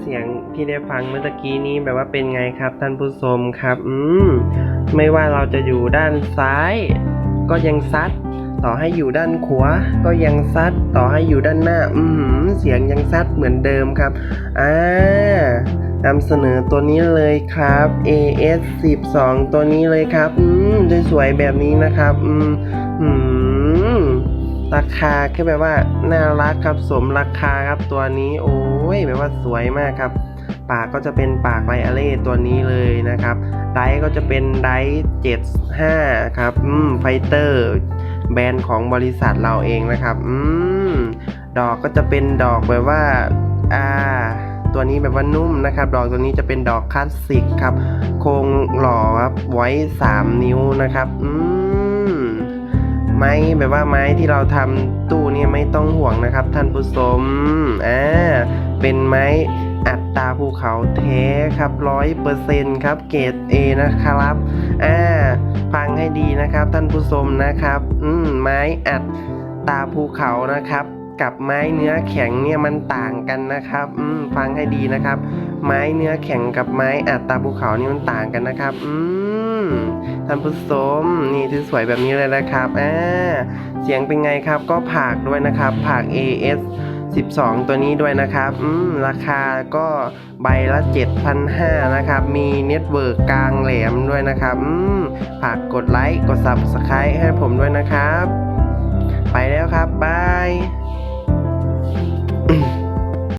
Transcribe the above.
เสียงที่ได้ฟังเมื่อตะกี้นี้แบบว่าเป็นไงครับท่านผู้ชมครับ อืม ไม่ว่าเราจะอยู่ด้านซ้าย ก็ยังซัด ต่อให้อยู่ด้านขวา ก็ยังซัด ต่อให้อยู่ด้านหน้า อือหือเสียงยังซัดเหมือนเดิมครับ อ่านำเสนอตัวนี้เลยครับ AS 12ตัวนี้เลยครับ อืมสวยๆแบบนี้นะครับ อืม อืม ราคาคือแบบว่าน่ารักครับสมราคาครับตัวนี้โอ้ยแบบว่าสวยมากครับ ปากก็จะเป็นปากไลอาเล่ตัวนี้เลยนะครับไดก็จะเป็นไดร์75ครับอืมไฟเตอร์แบรนด์ของบริษัทเราเองนะครับอืมดอกก็จะเป็นดอกแบบว่าอ่าตัวนี้แบบว่านุ่มนะครับ ดอกตัวนี้จะเป็นดอกคลาสสิกครับ โครงหล่อครับไว้ 3 นิ้วนะครับ อืม ไม้แบบว่าไม้ที่เราทำตู้เนี่ยไม่ต้องห่วงนะครับ ท่านผู้ชมอ่าเป็นไม้อัดตาภูเขาแท้ครับร้อยเปอร์เซ็นต์ครับเกรด A นะครับอ่าฟังให้ดีนะครับ ท่านผู้ชมนะครับ อืมไม้อัดตาภูเขานะครับ กับไม้เนื้อแข็งเนี่ยมันต่างกันนะครับอืมฟังให้ดีนะครับ ไม้เนื้อแข็งกับไม้อัดตาภูเขานี่มันต่างกันนะครับ อืม ท่านผู้ชมนี่ที่สวยแบบนี้เลยนะครับอ่าเสียงเป็นไงครับ ก็ผากด้วยนะครับผาก AS 12 ตัวนี้ด้วยนะครับราคาก็ใบละ 7,500 นะครับ มีเน็ตเวิร์กกลางแหลมด้วยนะครับฝากกดไลค์ กด Subscribe ให้ผมด้วยนะครับ ไปแล้วครับ บาย